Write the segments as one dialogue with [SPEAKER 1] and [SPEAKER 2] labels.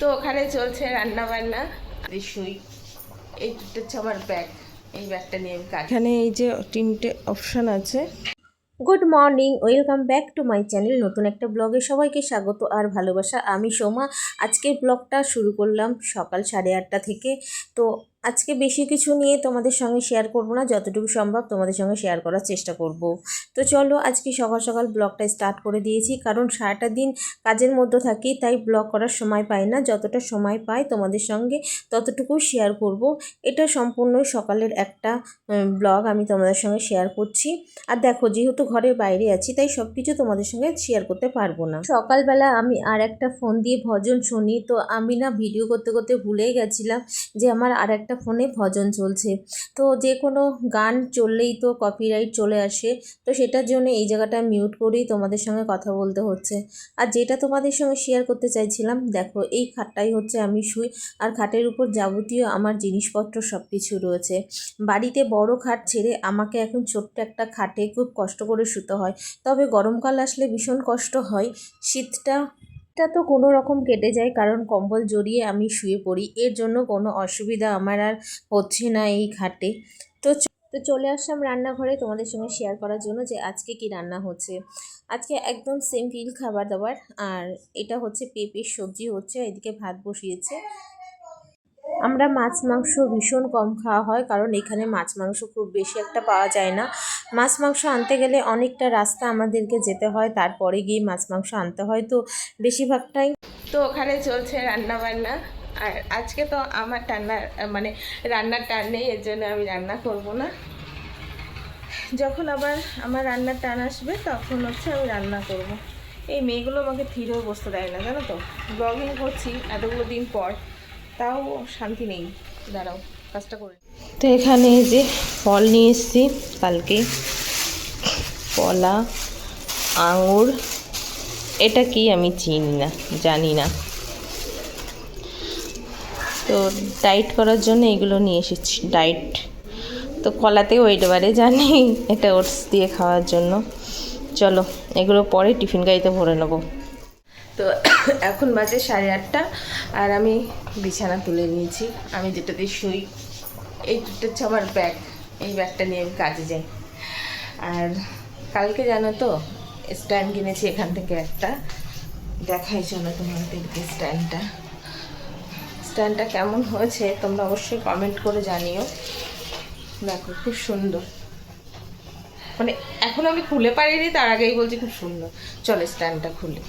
[SPEAKER 1] তো ওখানে চলছে রান্না বান্না এই শুই এই দুটো হচ্ছে আমার ব্যাগ এই ব্যাগটা নিয়ে আমি কাজ
[SPEAKER 2] এখানে এই যে তিনটে অপশান আছে।
[SPEAKER 3] Good morning welcome back to my channel নতুন একটা ব্লগে সবাইকে স্বাগত আর ভালোবাসা। আমি সোমা। আজকের ব্লগটা শুরু করলাম সকাল সাড়ে আটটা থেকে। তো আজকে বেশি কিছু নিয়ে তোমাদের সঙ্গে শেয়ার করব না, যতটুকু সম্ভব তোমাদের সঙ্গে শেয়ার করার চেষ্টা করব। তো চলো আজকে সকাল সকাল ব্লগটা স্টার্ট করে দিয়েছি, কারণ সারাটা দিন কাজের মধ্যে থাকি, তাই ব্লগ করার সময় পাই না, যতটা সময় পাই তোমাদের সঙ্গে ততটুকু শেয়ার করব। এটা সম্পূর্ণ সকালের একটা ব্লগ আমি তোমাদের সঙ্গে শেয়ার করছি। আর দেখো, যেহেতু ঘরের বাইরে আছি, তাই সব কিছু তোমাদের সঙ্গে শেয়ার করতে পারব না। সকালবেলা আমি আর একটা ফোন দিয়ে ভজন শুনি, তো আমি না ভিডিও করতে করতে ভুলেই গেছিলাম যে আমার আর একটা ফোনে ভজন চলছে। তো যে কোনো গান চললেই তো কপিরাইট চলে আসে। তো সেটার জন্য এই জায়গাটা মিউট করেই তোমাদের সঙ্গে কথা বলতে হচ্ছে। আর যেটা তোমাদের সঙ্গে শেয়ার করতে চাইছিলাম, দেখো এই খাটটাই হচ্ছে আমি শুই। আর খাটের উপর যাবতীয় আমার জিনিসপত্র সব কিছু রয়েছে। বাড়িতে বড় খাট ছেড়ে আমাকে এখন ছোট্ট একটা খাটে খুব কষ্ট করে শুতে হয়। তবে গরমকাল আসলে ভীষণ কষ্ট হয়। শীতটা এটা তো কোনো রকম কেটে যায়, কারণ কম্বল জড়িয়ে আমি শুয়ে পড়ি। এর জন্য কোনো অসুবিধা আমার আর হচ্ছে না এই খাটে। তো তো চলে আসলাম রান্নাঘরে তোমাদের সঙ্গে শেয়ার করার জন্য যে আজকে কি রান্না হচ্ছে। আজকে একদম সিম্পল খাবার দাবার, আর এটা হচ্ছে পেঁপের সবজি হচ্ছে, এদিকে ভাত বসিয়েছে। আমরা মাছ, মাংস ভীষণ কম খাওয়া হয়, কারণ এখানে মাছ, মাংস খুব বেশি একটা পাওয়া যায় না। মাছ, মাংস আনতে গেলে অনেকটা রাস্তা আমাদেরকে যেতে হয়, তারপরে গিয়ে মাছ, মাংস আনতে হয়, তো বেশিরভাগটাই
[SPEAKER 1] তো ওখানে চলছে রান্না বান্না আর আজকে তো আমার টান্নার মানে রান্নার টান নেই, এর জন্য আমি রান্না করব না। যখন আবার আমার রান্নার টান আসবে, তখন হচ্ছে আমি রান্না করব। এই মেয়েগুলো আমাকে থির হয়ে বসতে দেয় না, জানো তো? ব্লগিং করছি এতগুলো দিন পর। তাও শান্তি নেই। দাঁড়াও, কাজটা করে
[SPEAKER 2] তো এখানে যে ফল নিয়ে এসেছি, কালকে কলা, আঙুর, এটা কি আমি চিনি না, জানি না। তো ডায়েট করার জন্য এগুলো নিয়ে এসেছি, ডায়েট। তো কলাতে ওয়েট বাড়ে, জানি, এটা ওটস দিয়ে খাওয়ার জন্য। চলো, এগুলো পরে টিফিন গাড়িতে ভরে নেব।
[SPEAKER 1] তো এখন বাজে সাড়ে আটটা, আর আমি বিছানা তুলে নিয়েছি। আমি যেটাতে শুই। এই দুটো হচ্ছে আমার ব্যাগ। এই ব্যাগটা নিয়ে আমি কাজে যাই। আর কালকে জানো তো, স্ট্যান্ড কিনেছি এখান থেকে একটা। দেখাই চলো তোমাদেরকে স্ট্যান্ডটা। স্ট্যান্ডটা কেমন হয়েছে তোমরা অবশ্যই কমেন্ট করে জানিও। দেখো, খুব সুন্দর। মানে এখন আমি খুলে পারিনি, তার আগেই বলছি খুব সুন্দর। চলো স্ট্যান্ডটা খুলি।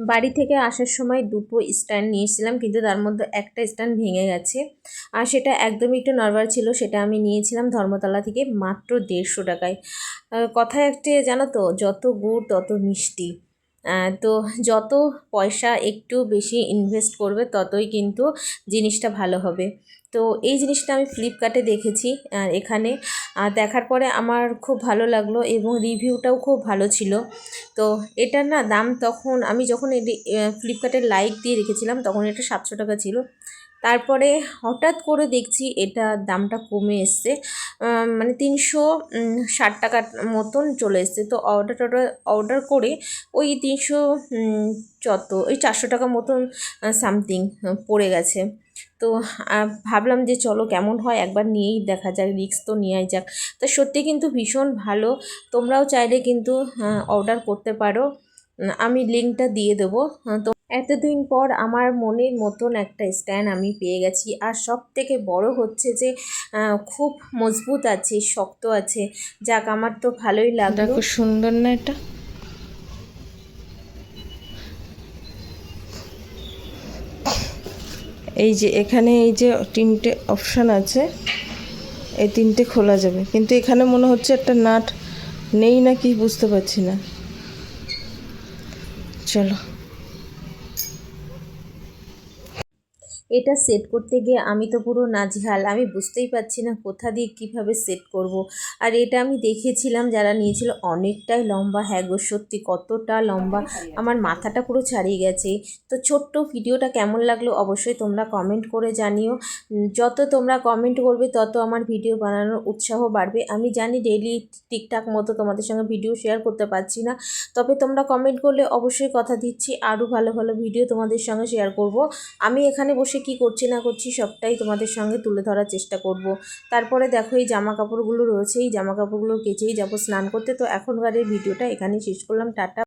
[SPEAKER 3] বাড়ি থেকে আসার সময় দুটো স্ট্যান্ড নিয়েছিলাম, কিন্তু তার মধ্যে একটা স্ট্যান্ড ভেঙে গেছে। আর সেটা একদমই একটু নর্মাল ছিল, সেটা আমি নিয়েছিলাম ধর্মতলা থেকে মাত্র দেড়শো টাকায়। কথা কথায় একটি জানো তো, যত গুড় তত মিষ্টি। তো যত পয়সা একটু বেশি ইনভেস্ট করবে, ততই কিন্তু জিনিসটা ভালো হবে। তো এই জিনিসটা আমি ফ্লিপকার্টে দেখেছি এখানে দেখার পরে আমার খুব ভালো লাগল এবং রিভিউটাও খুব ভালো ছিল। তো এটার না দাম তখন, আমি যখন এটি ফ্লিপকার্টে লাইক দিয়ে রেখেছিলাম, তখন এটা সাতশো টাকা ছিল। তারপরে হঠাৎ করে দেখছি এটা দামটা কমে এসছে মানে তিনশো ষাট টাকার মতন চলে এসছে। তো অর্ডার টর্ডার অর্ডার করে ওই তিনশো যত ওই চারশো টাকা মতন সামথিং পড়ে গেছে। তো ভাবলাম যে চলো কেমন হয়, একবার নিয়েই দেখা যাক রিক্স তো নেওয়াই যাক। তো সত্যি কিন্তু ভীষণ ভালো, তোমরাও চাইলে কিন্তু অর্ডার করতে পারো। আমি লিঙ্কটা দিয়ে দেবো তো এতদিন পর আমার মনের মতন একটা স্ট্যান্ড আমি পেয়ে গেছি। আর সব থেকে বড় হচ্ছে যে খুব মজবুত আছে, শক্ত আছে। যাক, আমার তো ভালোই লাগল।
[SPEAKER 2] দেখো, সুন্দর না এটা? এই যে, এখানে এই যে তিনটে অপশান আছে, এই তিনটে খোলা যাবে। কিন্তু এখানে মনে হচ্ছে একটা নাট নেই না কি বুঝতে পারছি না। চলো।
[SPEAKER 3] এটা সেট করতে গিয়ে আমি তো পুরো নাজেহাল। আমি বুঝতেই পারছি না কোথা দিয়ে কীভাবে সেট করব। আর এটা আমি দেখেছিলাম যারা নিয়েছিল অনেকটাই লম্বা। হ্যাঁ গো, সত্যি কতটা লম্বা। আমার মাথাটা পুরো ছাড়িয়ে গেছে। তো ছোট্ট ভিডিওটা কেমন লাগল অবশ্যই তোমরা কমেন্ট করে জানিও। যত তোমরা কমেন্ট করবে, তত আমার ভিডিও বানানোর উৎসাহ বাড়বে। আমি জানি ডেলি ঠিকঠাক মতো তোমাদের সঙ্গে ভিডিও শেয়ার করতে পারছি না। তবে তোমরা কমেন্ট করলে অবশ্যই কথা দিচ্ছি। আরও ভালো ভালো ভিডিও তোমাদের সঙ্গে শেয়ার করব। আমি এখানে বসে কি করছি না করছি সবটাই তোমাদের সঙ্গে তুলে ধরার চেষ্টা করব। তারপরে দেখো এই জামা কাপড়গুলো রয়েছে, এই জামা কাপড়গুলো কেচেই যাব স্নান করতে। তো এখনকার এই ভিডিওটা এখানেই শেষ করলাম, টাটা।